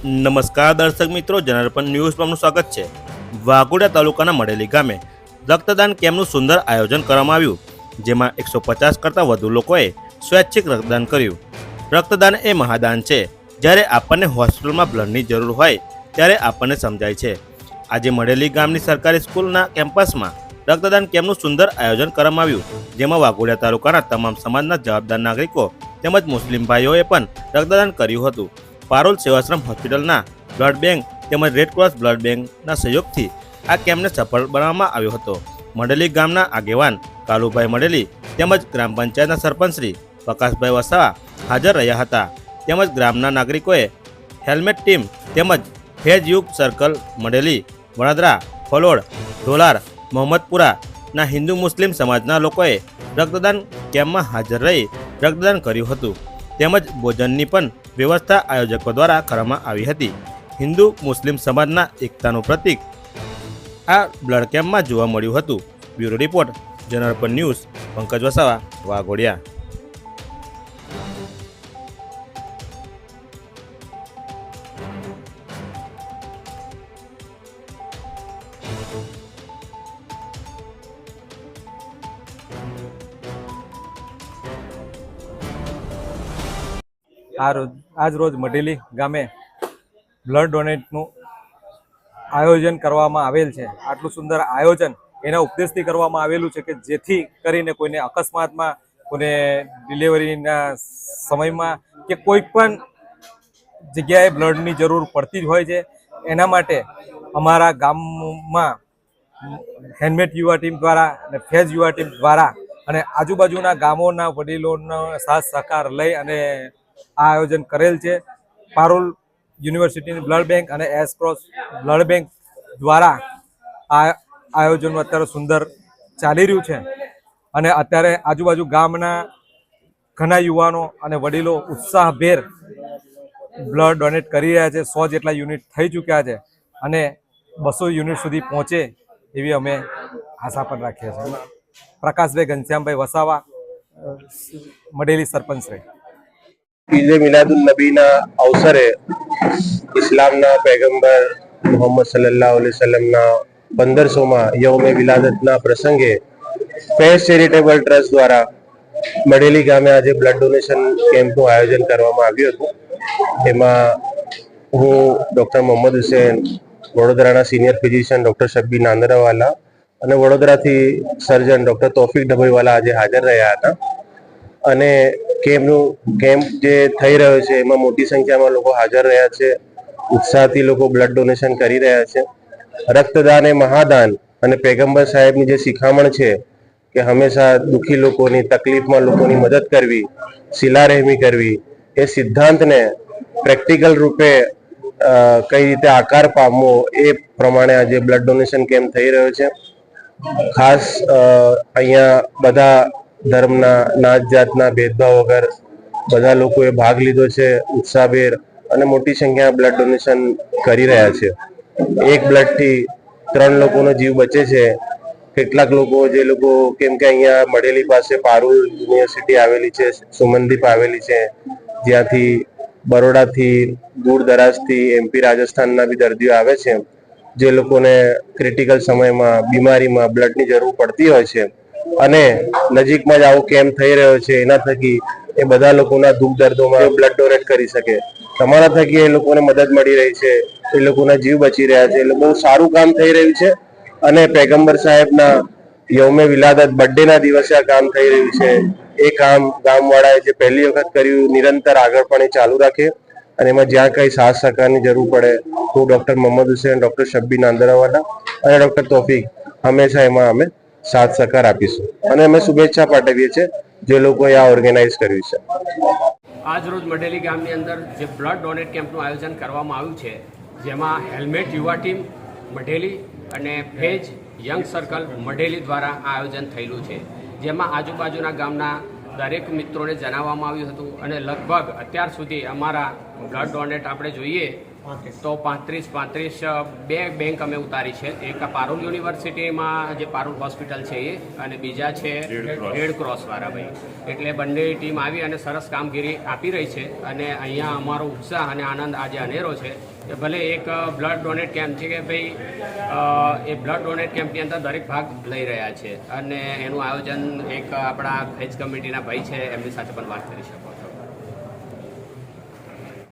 નમસ્કાર દર્શક મિત્રો, જનાર્પણ ન્યૂઝ પર સ્વાગત છે. વાઘોડિયા તાલુકાના મળેલી ગામે રક્તદાન કેમ્પનું સુંદર આયોજન કરવામાં આવ્યું, જેમાં એકસો પચાસ કરતાં વધુ લોકોએ સ્વૈચ્છિક રક્તદાન કર્યું. રક્તદાન એ મહાદાન છે. જ્યારે આપણને હોસ્પિટલમાં બ્લડની જરૂર હોય, ત્યારે આપણને સમજાય છે. આજે મળેલી ગામની સરકારી સ્કૂલના કેમ્પસમાં રક્તદાન કેમ્પનું સુંદર આયોજન કરવામાં આવ્યું, જેમાં વાઘોડિયા તાલુકાના તમામ સમાજના જવાબદાર નાગરિકો તેમજ મુસ્લિમ ભાઈઓએ પણ રક્તદાન કર્યું હતું. પારોલ સેવાશ્રમ હોસ્પિટલના બ્લડ બેંક તેમજ રેડ ક્રોસ બ્લડ બેંકના સહયોગથી આ કેમ્પને સફળ બનાવવામાં આવ્યો હતો. મંડલી ગામના આગેવાન કાલુભાઈ મળેલી તેમજ ગ્રામ પંચાયતના સરપંચ શ્રી પ્રકાશભાઈ વસાવા હાજર રહ્યા હતા. તેમજ ગ્રામના નાગરિકોએ હેલ્મેટ ટીમ તેમજ ફેજ યુગ સર્કલ મળેલી વડોદરા, ફલોડ ઢોલાર મોહમ્મદપુરાના હિન્દુ મુસ્લિમ સમાજના લોકોએ રક્તદાન કેમ્પમાં હાજર રહી રક્તદાન કર્યું હતું. તેમજ ભોજનની પણ વ્યવસ્થા આયોજકો દ્વારા કરવામાં આવી હતી. હિન્દુ, મુસ્લિમ સમાજના એકતાનું પ્રતીક. આ બ્લડ કેમ્પમાં જોવા મળ્યું હતું. Bureau report Janarpan news, Pankaj Vasava, Waghodia. આ રોજ આજ રોજ મઢેલી ગામે બ્લડ ડોનેટનું આયોજન કરવામાં આવેલ છે. આટલું સુંદર આયોજન એના ઉપદેશથી કરવામાં આવેલું છે કે જેથી કરીને કોઈને અકસ્માતમાં, કોઈને ડિલિવરીના સમયમાં કે કોઈ પણ જગ્યાએ બ્લડની જરૂર પડતી જ હોય છે. એના માટે અમારા ગામમાં હેન્ડમેડ યુવા ટીમ દ્વારા અને ફેઝ યુવા ટીમ દ્વારા અને આજુબાજુના ગામોના વડીલોનો સાથ સહકાર લઈ અને આ આયોજન કરેલ છે. પારોલ યુનિવર્સિટીની બ્લડ બેંક અને એસ ક્રોસ બ્લડ બેંક દ્વારા આ આયોજન અત્યારે સુંદર ચાલી રહ્યું છે. અને અત્યારે આજુબાજુ ગામના ઘણા યુવાનો અને વડીલો ઉત્સાહભેર બ્લડ ડોનેટ કરી રહ્યા છે. સો જેટલા યુનિટ થઈ ચૂક્યા છે અને બસો યુનિટ સુધી પહોંચે એવી અમે આશા પણ રાખીએ છીએ. પ્રકાશભાઈ ઘનશ્યામભાઈ વસાવા મળેલી સરપંચ શ્રી. ઈદે મિલાદુલ નબીના અવસરે ઇસ્લામના પૈગંબર મોહમ્મદ સલ્લાહ અલૈહિ સલમના પંદરસોમાં યૌમે વિલાદતના પ્રસંગે ફેસ ચેરિટેબલ ટ્રસ્ટ દ્વારા મળેલી ગામે આજે બ્લડ ડોનેશન કેમ્પનું આયોજન કરવામાં આવ્યું હતું એમાં હું ડૉક્ટર મોહમ્મદ હુસેન વડોદરાના senior physician doctor Shabbi Nandrawala અને વડોદરાથી સર્જન ડૉક્ટર તોફિક ડભોઈવાલા આજે હાજર રહ્યા હતા. અને કેમ્પનું કેમ્પ જે થઈ રહ્યો છે, એમાં મોટી સંખ્યામાં લોકો હાજર રહ્યા છે, ઉત્સાહથી લોકો બ્લડ ડોનેશન કરી રહ્યા છે. રક્તદાન એ મહાદાન અને પેગંબર સાહેબની જે શિખામણ છે કે હંમેશા દુઃખી લોકોની, તકલીફમાં લોકોની મદદ કરવી શિલારહેમી કરવી, એ સિદ્ધાંતને પ્રેક્ટિકલ રૂપે કઈ રીતે આકાર પામવો એ પ્રમાણે આજે બ્લડ ડોનેશન કેમ્પ થઈ રહ્યો છે. ખાસ અહીંયા બધા ધર્મના, નાત જાતના ભેદભાવ વગર બધા લોકોએ ભાગ લીધો છે, ઉત્સાહભેર અને મોટી સંખ્યામાં બ્લડ ડોનેશન કરી રહ્યા છે. એક બ્લડથી ત્રણ લોકોનો જીવ બચે છે. કેટલાક લોકો, જે લોકો કેમ કે અહીંયા મળેલી પાસે પારુલ યુનિવર્સિટી આવેલી છે, સુમનદીપ આવેલી છે, જ્યાંથી બરોડાથી દૂર દરાજથી એમપી રાજસ્થાનના બી દર્દીઓ આવે છે. જે લોકોને ક્રિટિકલ સમયમાં, બીમારીમાં બ્લડની જરૂર પડતી હોય છે. અને નજીકમાં જ આવો કેમ્પ થઈ રહ્યો છે, એના થકી એ બધા લોકોના દુઃખ દર્દોમાં બ્લડ ડોનેટ કરી શકે. તમારા થકી એ લોકોને મદદ મળી રહી છે, એ લોકોના જીવ બચી રહ્યા છે એટલે બહુ સારું કામ થઈ રહ્યું છે. અને પેગંબર સાહેબના યૌમે વિલાદત બર્થડેના દિવસે આ કામ થઈ રહ્યું છે. એ કામ ગામવાળાએ જે પહેલી વખત કર્યું, નિરંતર આગળ પણ એ ચાલુ રાખે. અને એમાં જ્યાં કઈ સાથ સહકારની જરૂર પડે, તો ડોક્ટર મોહમ્મદ હુસેન ડોક્ટર શબ્બી નાંદરાવાલા અને ડોક્ટર તોફિક હંમેશા એમાં અમે સાથ સહકાર આપીશું. અને અમે શુભેચ્છા પાઠવીએ છીએ જે લોકોએ આ ઓર્ગેનાઇઝ કર્યું છે. આજ રોજ મઢેલી ગામની અંદર જે બ્લડ ડોનેટ કેમ્પનું આયોજન કરવામાં આવ્યું છે, જેમાં હેલ્મેટ યુવા ટીમ મઢેલી અને ફેજ યંગ સર્કલ મઢેલી દ્વારા આ આયોજન થયેલું છે. જેમાં આજુબાજુના ગામના દરેક મિત્રોને જણાવવામાં આવ્યું હતું અને લગભગ અત્યાર સુધી અમારા બ્લડ ડોનેટ આપણે જોઈએ તો પાંત્રીસ પાંત્રીસ બે બેંક અમે ઉતારી છે. એક પારુલ યુનિવર્સિટીમાં જે પારુલ હોસ્પિટલ છે એ અને બીજા છે રેડ ક્રોસ. વાળા ભાઈ. એટલે બંને ટીમ આવી અને સરસ કામગીરી આપી રહી છે અને અહીંયા અમારો ઉત્સાહ અને આનંદ આજે અનેરો છે કે ભલે એક બ્લડ ડોનેટ કેમ્પ છે કે ભાઈ એ બ્લડ ડોનેટ કેમ્પની અંદર દરેક ભાગ લઈ રહ્યા છે. અને એનું આયોજન એક આપણા ફેજ કમિટીના ભાઈ છે એમની સાથે પણ વાત કરી શકો.